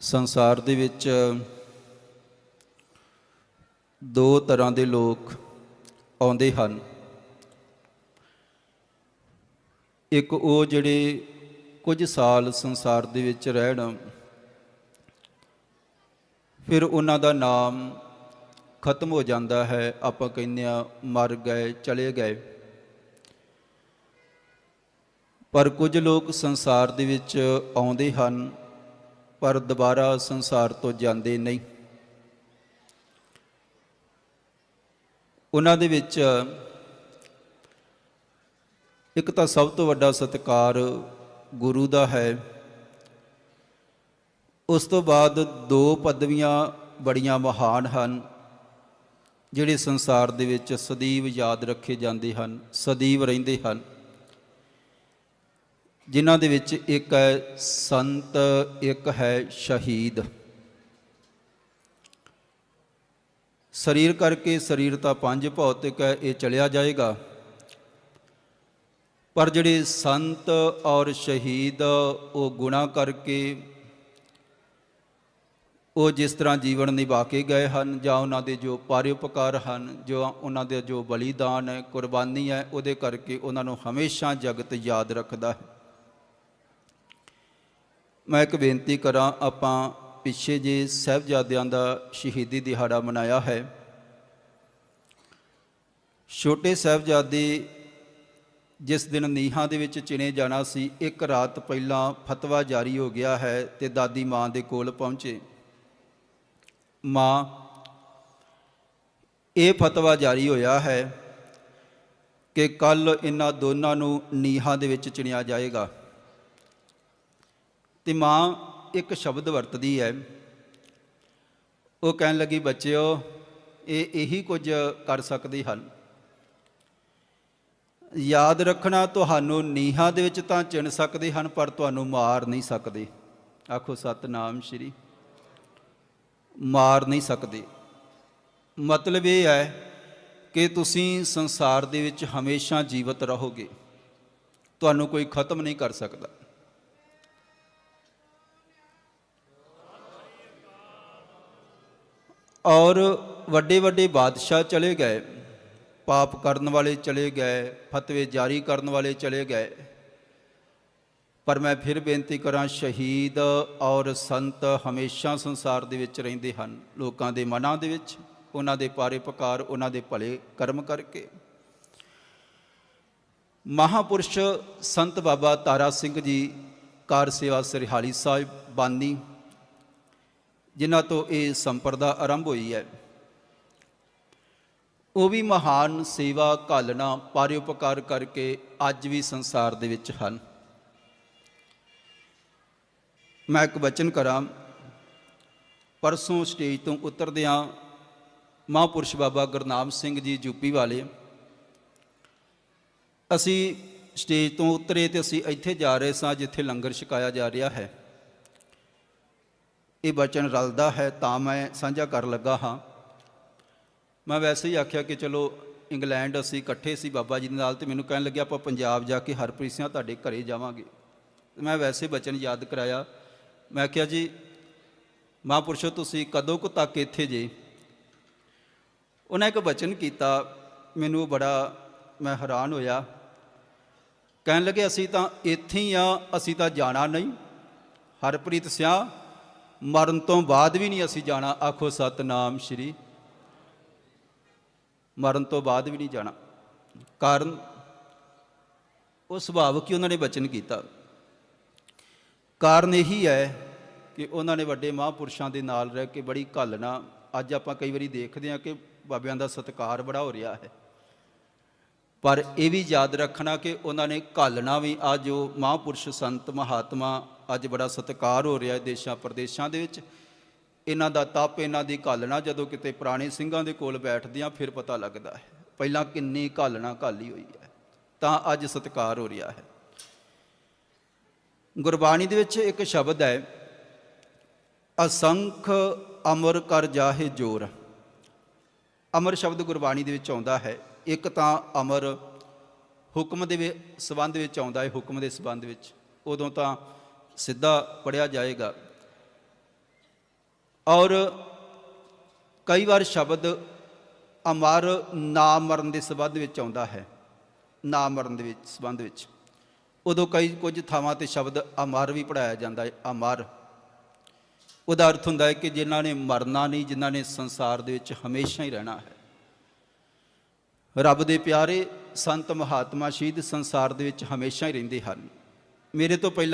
ਸੰਸਾਰ ਦੇ ਵਿੱਚ ਦੋ ਤਰ੍ਹਾਂ ਦੇ ਲੋਕ ਆਉਂਦੇ ਹਨ। ਇੱਕ ਉਹ ਜਿਹੜੇ ਕੁਝ ਸਾਲ ਸੰਸਾਰ ਦੇ ਵਿੱਚ ਰਹਿਣ, ਫਿਰ ਉਹਨਾਂ ਦਾ ਨਾਮ ਖਤਮ ਹੋ ਜਾਂਦਾ ਹੈ, ਆਪਾਂ ਕਹਿੰਦੇ ਆ ਮਰ ਗਏ, ਚਲੇ ਗਏ। ਪਰ ਕੁਝ ਲੋਕ ਸੰਸਾਰ ਦੇ ਵਿੱਚ ਆਉਂਦੇ ਹਨ ਪਰ ਦੁਬਾਰਾ ਸੰਸਾਰ ਤੋਂ ਜਾਂਦੇ ਨਹੀਂ। ਉਹਨਾਂ ਦੇ ਵਿੱਚ ਇੱਕ ਤਾਂ ਸਭ ਤੋਂ ਵੱਡਾ ਸਤਿਕਾਰ ਗੁਰੂ ਦਾ ਹੈ। ਉਸ ਤੋਂ ਬਾਅਦ ਦੋ ਪਦਵੀਆਂ ਬੜੀਆਂ ਮਹਾਨ ਹਨ, ਜਿਹੜੇ ਸੰਸਾਰ ਦੇ ਵਿੱਚ ਸਦੀਵ ਯਾਦ ਰੱਖੇ ਜਾਂਦੇ ਹਨ, ਸਦੀਵ ਰਹਿੰਦੇ ਹਨ। ਜਿਨ੍ਹਾਂ ਦੇ ਵਿੱਚ ਇੱਕ ਹੈ ਸੰਤ, ਇੱਕ ਹੈ ਸ਼ਹੀਦ। ਸਰੀਰ ਕਰਕੇ ਸਰੀਰ ਤਾਂ ਪੰਜ ਭੌਤਿਕ ਹੈ, ਇਹ ਚਲਿਆ ਜਾਏਗਾ। ਪਰ ਜਿਹੜੇ ਸੰਤ ਔਰ ਸ਼ਹੀਦ, ਉਹ ਗੁਣਾ ਕਰਕੇ ਉਹ ਜਿਸ ਤਰ੍ਹਾਂ ਜੀਵਨ ਨਿਭਾ ਕੇ ਗਏ ਹਨ, ਜਾਂ ਉਹਨਾਂ ਦੇ ਜੋ ਪਾਰਿਉਪਕਾਰ ਹਨ, ਜੋ ਉਹਨਾਂ ਦੇ ਜੋ ਬਲੀਦਾਨ ਹੈ, ਕੁਰਬਾਨੀ ਹੈ, ਉਹਦੇ ਕਰਕੇ ਉਹਨਾਂ ਨੂੰ ਹਮੇਸ਼ਾ ਜਗਤ ਯਾਦ ਰੱਖਦਾ ਹੈ। ਮੈਂ ਇੱਕ ਬੇਨਤੀ ਕਰਾਂ, ਆਪਾਂ ਪਿੱਛੇ ਜੇ ਸਹਿਬਜ਼ਾਦਿਆਂ ਦਾ ਸ਼ਹੀਦੀ ਦਿਹਾੜਾ ਮਨਾਇਆ ਹੈ, ਛੋਟੇ ਸਹਿਬਜ਼ਾਦੇ ਜਿਸ ਦਿਨ ਨੀਹਾਂ ਦੇ ਵਿੱਚ ਚਿਣੇ ਜਾਣਾ ਸੀ, ਇੱਕ ਰਾਤ ਪਹਿਲਾਂ ਫਤਵਾ ਜਾਰੀ ਹੋ ਗਿਆ ਹੈ ਤੇ ਦਾਦੀ ਮਾਂ ਦੇ ਕੋਲ ਪਹੁੰਚੇ। ਮਾਂ, ਇਹ ਫਤਵਾ ਜਾਰੀ ਹੋਇਆ ਹੈ ਕਿ ਕੱਲ ਇਹਨਾਂ ਦੋਨਾਂ ਨੂੰ ਨੀਹਾਂ ਦੇ ਵਿੱਚ ਚਿਣਿਆ ਜਾਏਗਾ। ਤੇ ਮਾਂ ਇੱਕ ਸ਼ਬਦ ਵਰਤਦੀ ਹੈ। ਉਹ ਕਹਿਣ ਲੱਗੀ, ਬੱਚਿਓ, ਇਹ ਇਹੀ ਕੁਝ ਕਰ ਸਕਦੇ ਹਨ। ਯਾਦ ਰੱਖਣਾ, ਤੁਹਾਨੂੰ ਨੀਹਾਂ ਦੇ ਵਿੱਚ ਤਾਂ ਚਿਣ ਸਕਦੇ ਹਨ, ਪਰ ਤੁਹਾਨੂੰ ਮਾਰ ਨਹੀਂ ਸਕਦੇ। ਆਖੋ, ਸਤਨਾਮ ਸ਼੍ਰੀ। ਮਾਰ ਨਹੀਂ ਸਕਦੇ। ਮਤਲਬ ਇਹ ਹੈ ਕਿ ਤੁਸੀਂ ਸੰਸਾਰ ਦੇ ਵਿੱਚ ਹਮੇਸ਼ਾ ਜੀਵਤ ਰਹੋਗੇ। ਤੁਹਾਨੂੰ ਕੋਈ ਖਤਮ ਨਹੀਂ ਕਰ ਸਕਦਾ। ਔਰ ਵੱਡੇ ਵੱਡੇ ਬਾਦਸ਼ਾਹ ਚਲੇ ਗਏ। ਪਾਪ ਕਰਨ ਵਾਲੇ ਚਲੇ ਗਏ, ਫਤਵੇ ਜਾਰੀ ਕਰਨ ਵਾਲੇ ਚਲੇ ਗਏ। ਪਰ ਮੈਂ ਫਿਰ ਬੇਨਤੀ ਕਰਾਂ, ਸ਼ਹੀਦ ਔਰ ਸੰਤ ਹਮੇਸ਼ਾ ਸੰਸਾਰ ਦੇ ਵਿੱਚ ਰਹਿੰਦੇ ਹਨ। ਲੋਕਾਂ ਦੇ ਮਨਾਂ ਦੇ ਵਿੱਚ, ਉਹਨਾਂ ਦੇ ਪਾਰੇ ਪਾਰੇਪਕਾਰ ਉਹਨਾਂ ਦੇ ਭਲੇ ਕਰਮ ਕਰਕੇ। ਮਹਾਪੁਰਸ਼ ਸੰਤ ਬਾਬਾ ਤਾਰਾ ਸਿੰਘ ਜੀ, ਕਾਰ ਸੇਵਾ ਸਰਹਾਲੀ ਸਾਹਿਬ, ਬਾਨੀ ਜਿਨ੍ਹਾਂ ਤੋਂ ਇਹ ਸੰਪਰਦਾ ਆਰੰਭ ਹੋਈ ਹੈ। ਉਹ ਵੀ ਮਹਾਨ ਸੇਵਾ ਘਾਲਣਾ ਪਾਰਿਉਪਕਾਰ ਕਰਕੇ ਅੱਜ ਵੀ ਸੰਸਾਰ ਦੇ ਵਿੱਚ ਹਨ। ਮੈਂ ਇੱਕ ਬਚਨ ਕਰਾਂ। ਪਰਸੋਂ ਸਟੇਜ ਤੋਂ ਉਤਰਦਿਆਂ ਮਹਾਂਪੁਰਸ਼ ਬਾਬਾ ਗੁਰਨਾਮ ਸਿੰਘ ਜੀ ਯੂਪੀ ਵਾਲੇ, ਅਸੀਂ ਸਟੇਜ ਤੋਂ ਉਤਰੇ ਤੇ ਅਸੀਂ ਇੱਥੇ ਜਾ ਰਹੇ ਸਾਂ ਜਿੱਥੇ ਲੰਗਰ ਛਕਾਇਆ ਜਾ ਰਿਹਾ ਹੈ। ਇਹ ਬਚਨ ਰਲਦਾ ਹੈ ਤਾਂ ਮੈਂ ਸਾਂਝਾ ਕਰ ਲੱਗਾ ਹਾਂ। ਮੈਂ ਵੈਸੇ ਹੀ ਆਖਿਆ ਕਿ ਚਲੋ ਇੰਗਲੈਂਡ ਅਸੀਂ ਇਕੱਠੇ ਸੀ ਬਾਬਾ ਜੀ ਦੇ ਨਾਲ ਤੇ ਮੈਨੂੰ ਕਹਿਣ ਲੱਗਿਆ ਆਪਾਂ ਪੰਜਾਬ ਜਾ ਕੇ ਹਰਪ੍ਰੀਤ ਸਿੰਘ ਤੁਹਾਡੇ ਘਰੇ ਜਾਵਾਂਗੇ। ਮੈਂ ਵੈਸੇ ਬਚਨ ਯਾਦ ਕਰਾਇਆ। ਮੈਂ ਕਿਹਾ ਜੀ, ਮਹਾਂਪੁਰਸ਼ੋ ਤੁਸੀਂ ਕਦੋਂ ਕੁ ਤੱਕ ਇੱਥੇ ਜੇ? ਉਹਨਾਂ ਇੱਕ ਬਚਨ ਕੀਤਾ, ਮੈਨੂੰ ਬੜਾ ਮੈਂ ਹੈਰਾਨ ਹੋਇਆ। ਕਹਿਣ ਲੱਗੇ ਅਸੀਂ ਤਾਂ ਇੱਥੇ ਹੀ ਆ ਅਸੀਂ ਤਾਂ ਜਾਣਾ ਨਹੀਂ। ਹਰਪ੍ਰੀਤ ਸਿੰਘ ਮਰਨ ਤੋਂ ਬਾਅਦ ਵੀ ਨਹੀਂ ਅਸੀਂ ਜਾਣਾ। ਆਖੋ, ਸਤਨਾਮ ਸ਼੍ਰੀ। ਮਰਨ ਤੋਂ ਬਾਅਦ ਵੀ ਨਹੀਂ ਜਾਣਾ। ਕਾਰਨ, ਉਹ ਸੁਭਾਵ ਹੀ ਉਹਨਾਂ ਨੇ ਬਚਨ ਕੀਤਾ। ਕਾਰਨ ਇਹੀ ਹੈ ਕਿ ਉਹਨਾਂ ਨੇ ਵੱਡੇ ਮਹਾਂਪੁਰਸ਼ਾਂ ਦੇ ਨਾਲ ਰਹਿ ਕੇ ਬੜੀ ਘਾਲਣਾ। ਅੱਜ ਆਪਾਂ ਕਈ ਵਾਰੀ ਦੇਖਦੇ ਹਾਂ ਕਿ ਬਾਬਿਆਂ ਦਾ ਸਤਿਕਾਰ ਬੜਾ ਹੋ ਰਿਹਾ ਹੈ। ਪਰ ਇਹ ਵੀ ਯਾਦ ਰੱਖਣਾ ਕਿ ਉਹਨਾਂ ਨੇ ਘਾਲਣਾ ਵੀ ਆ ਜੋ ਮਹਾਂਪੁਰਸ਼ ਸੰਤ ਮਹਾਤਮਾ ਅੱਜ ਬੜਾ ਸਤਿਕਾਰ ਹੋ ਰਿਹਾ ਹੈ ਦੇਸ਼ਾਂ ਪ੍ਰਦੇਸ਼ਾਂ ਦੇ ਵਿੱਚ। ਇਹਨਾਂ ਦਾ ਤਪ, ਇਹਨਾਂ ਦੀ ਘਾਲਣਾ ਜਦੋਂ ਕਿਤੇ ਪੁਰਾਣੇ ਸਿੰਘਾਂ ਦੇ ਕੋਲ ਬੈਠਦੇ ਆ ਫਿਰ ਪਤਾ ਲੱਗਦਾ ਹੈ। ਪਹਿਲਾਂ ਕਿੰਨੀ ਘਾਲਣਾ ਘਾਲੀ ਹੋਈ ਹੈ, ਤਾਂ ਅੱਜ ਸਤਿਕਾਰ ਹੋ ਰਿਹਾ ਹੈ। ਗੁਰਬਾਣੀ ਦੇ ਵਿੱਚ ਇੱਕ ਸ਼ਬਦ ਹੈ, ਅਸੰਖ ਅਮਰ ਕਰ ਜਾਹੇ ਜੋਰ। ਅਮਰ ਸ਼ਬਦ ਗੁਰਬਾਣੀ ਦੇ ਵਿੱਚ ਆਉਂਦਾ ਹੈ, ਇੱਕ ਤਾਂ ਅਮਰ ਹੁਕਮ ਦੇ ਵਿ- ਸੰਬੰਧ ਵਿੱਚ ਆਉਂਦਾ ਹੈ, ਹੁਕਮ ਦੇ ਸੰਬੰਧ ਵਿੱਚ। ਉਦੋਂ ਤਾਂ ਸਿੱਧਾ ਪੜਿਆ ਜਾਏਗਾ। ਔਰ ਕਈ ਵਾਰ ਸ਼ਬਦ ਅਮਰ ਨਾ ਮਰਨ ਦੇ ਸੰਬੰਧ ਵਿੱਚ ਆਉਂਦਾ ਹੈ। ਨਾ ਮਰਨ ਦੇ ਵਿੱਚ, ਸੰਬੰਧ ਵਿੱਚ। ਉਦੋਂ ਕਈ ਕੁਝ ਥਾਵਾਂ ਤੇ ਸ਼ਬਦ ਅਮਰ ਵੀ ਪੜਾਇਆ ਜਾਂਦਾ ਹੈ, ਅਮਰ। ਉਹਦਾ ਅਰਥ ਹੁੰਦਾ ਹੈ ਕਿ ਜਿਨ੍ਹਾਂ ਨੇ ਮਰਨਾ ਨਹੀਂ, ਜਿਨ੍ਹਾਂ ਨੇ ਸੰਸਾਰ ਦੇ ਵਿੱਚ ਹਮੇਸ਼ਾ ਹੀ ਰਹਿਣਾ ਹੈ। ਰੱਬ ਦੇ ਪਿਆਰੇ ਸੰਤ ਮਹਾਤਮਾ ਸ਼ਹੀਦ ਸੰਸਾਰ ਦੇ ਵਿੱਚ ਹਮੇਸ਼ਾ ਹੀ ਰਹਿੰਦੇ ਹਨ। ਮੇਰੇ ਤੋਂ ਪਹਿਲਾਂ